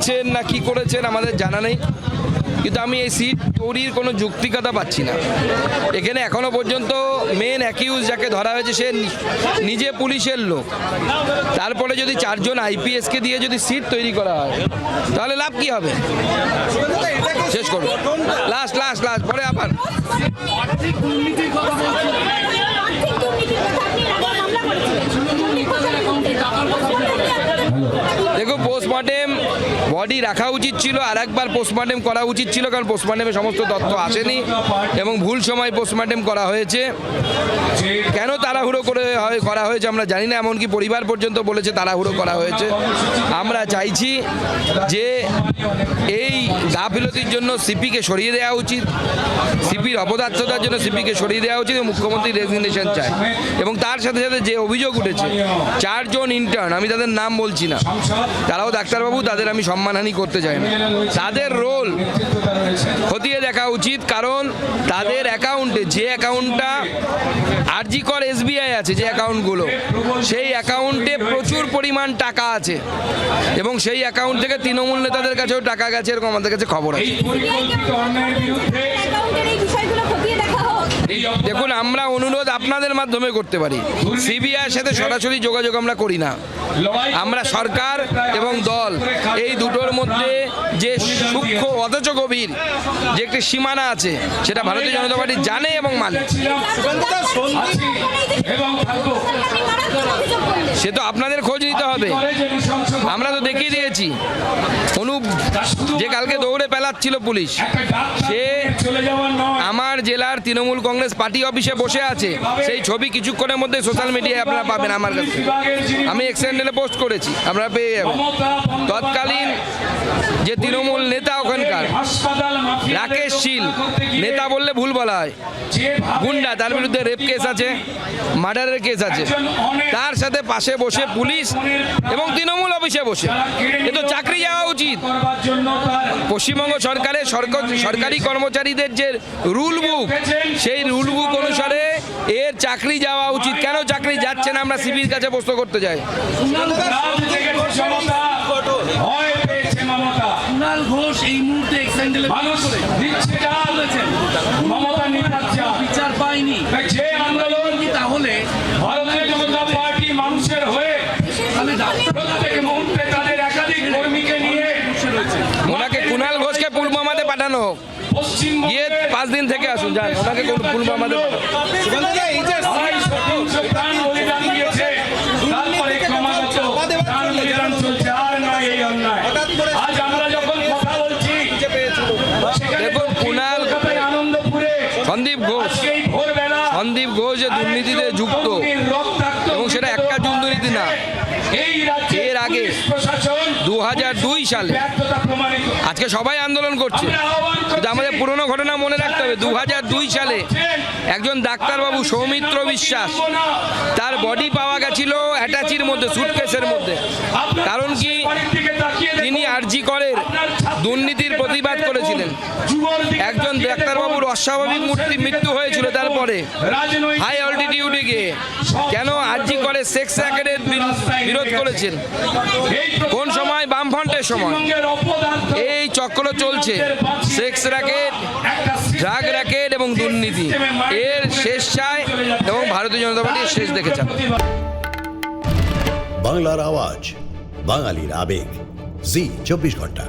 করেছেন না কি করেছেন আমাদের জানা নেই। কিন্তু আমি এই সিট তৈরির কোনো যুক্তিকতা পাচ্ছি না। এখানে এখনও পর্যন্ত মেন অ্যাকিউজ যাকে ধরা হয়েছে সে নিজে পুলিশের লোক। তারপরে যদি চারজন আইপিএসকে দিয়ে যদি সিট তৈরি করা হয়, তাহলে লাভ কি হবে? শেষ করুন। লাস্ট লাস্ট লাস্ট পরে আবার দেখো পোস্টমর্টেম বডি রাখা উচিত ছিল আর একবার পোস্টমর্টেম করা উচিত ছিল, কারণ পোস্টমর্টেমে সমস্ত তথ্য আসেনি এবং ভুল সময় পোস্টমর্টেম করা হয়েছে। কেন তাড়াহুড়ো করে করা হয়েছে আমরা জানি না, এমনকি পরিবার পর্যন্ত বলেছে তাড়াহুড়ো করা হয়েছে। আমরা চাইছি যে এই গাফিলতির জন্য সিপিকে সরিয়ে দেওয়া উচিত, সিপির অপদার্থতার জন্য সিপিকে সরিয়ে দেওয়া উচিত মুখ্যমন্ত্রী রেজিগনেশন চায়। এবং তার সাথে সাথে যে অভিযোগ উঠেছে, চারজন ইন্টার্ন আমি তাদের নাম বলছি না, তারাও ডাক্তারবাবু তাদের আমি সম্মানহানি করতে চাই না। তাদের রোল খতিয়ে দেখা উচিত কারণ তাদের অ্যাকাউন্টে যে অ্যাকাউন্টটা আরজি কর এসবিআই আছে যে অ্যাকাউন্টগুলো সেই অ্যাকাউন্টে প্রচুর পরিমাণ টাকা আছে। এবং সেই অ্যাকাউন্ট থেকে তৃণমূল নেতাদের কাছেও টাকা গেছে এরকম আমাদের কাছে খবর আছে। দেখুন আমরা অনুরোধ আপনাদের মাধ্যমে করতে পারি। সিবিআইয়ের সাথে সরাসরি যোগাযোগ আমরা করি না। আমরা সরকার এবং দল এই দুটোর মধ্যে যে সূক্ষ্ম অথচ গভীর যে একটি সীমানা আছে সেটা ভারতীয় জনতা পার্টি জানে এবং মানে। সে তো আপনাদের খোঁজ নিতে হবে। আমরা তো দেখিয়ে দিয়েছি। অনুপ যে কালকে দৌড়ে পেলাচ্ছিল পুলিশ সে আমার জেলার তৃণমূল কংগ্রেস পার্টি অফিসে বসে আছে। সেই ছবি কিছুক্ষণের মধ্যে সোশ্যাল মিডিয়ায় আপনারা পাবেন আমার কাছে। আমি এক্সেন্ডেলে পোস্ট করেছি আপনারা পেয়ে যাবেন তৎকালীন যে তৃণমূল নেতা ওখানকার, রাকেশ শীল, নেতা বললে ভুল বলা হয়। গুন্ডা, তার বিরুদ্ধে রেপ কেস আছে মার্ডারের কেস আছে। তার সাথে পাশে বসে পুলিশ এবং তৃণমূল অফিসে বসে। কিন্তু চাকরি যাওয়া উচিত। পশ্চিমবঙ্গ সরকারের সরকার সরকারি কর্মচারীদের যে রুল বুক সেই রুল বুক অনুসারে এর চাকরি যাওয়া উচিত। কেন চাকরি যাচ্ছে না আমরা সিবির কাছে প্রশ্ন করতে যাই? কুণাল ঘোষ এই মুহূর্তে এক্সেন্ডেলে মানুষ দিচ্ছে ডাল বলেছেন মমতা নিপাচ্ছে বিচার পাইনি যে আন্দোলন কি তাহলে? ভারতীয় জনতা পার্টি মানুষের হয়ে তাহলে প্রত্যেক মুহূর্তে তাদের একাধিক কর্মীকে নিয়ে ওনাকে কুণাল ঘোষকে পুলবামাতে পাঠানো হোক। গিয়ে পাঁচ দিন থেকে আসুন যান ওনাকে কোন দেখুন, কুণাল- সন্দীপ ঘোষ সন্দীপ ঘোষ যে দুর্নীতিতে যুক্ত এবং সেটা একটা দুর্নীতি না এই রাজ্যে আগে দু সালে। আজকে সবাই আন্দোলন করছে। কিন্তু আমাদের পুরনো ঘটনা মনে রাখতে হবে। দু হাজার দুই সালে একজন ডাক্তারবাবু সৌমিত্র বিশ্বাস তার বডি পাওয়া গেছিল অ্যাটাচির মধ্যে সুটকেসের মধ্যে। কারণ কি? তিনি আরজি করের দুর্নীতির প্রতিবাদ করেছিলেন। একজন ডাক্তারবাবুর অস্বাভাবিক মূর্তি মৃত্যু হয়েছিল তারপরে। হাই অল্টিটিউডে গিয়ে। কেন সেক্স র্যাকেটের বিরোধ করেছেন। কোন সময়? বামফ্রন্টের সময়। এই চক্র চলছে। সেক্স র্যাকেট ড্রাগ র্যাকেট এবং দুর্নীতি। এর শেষ চায় এবং ভারতীয় জনতা পার্টি এর শেষ দেখে চায় বাংলার আওয়াজ বাঙালির আবেগ। জি চব্বিশ ঘণ্টা।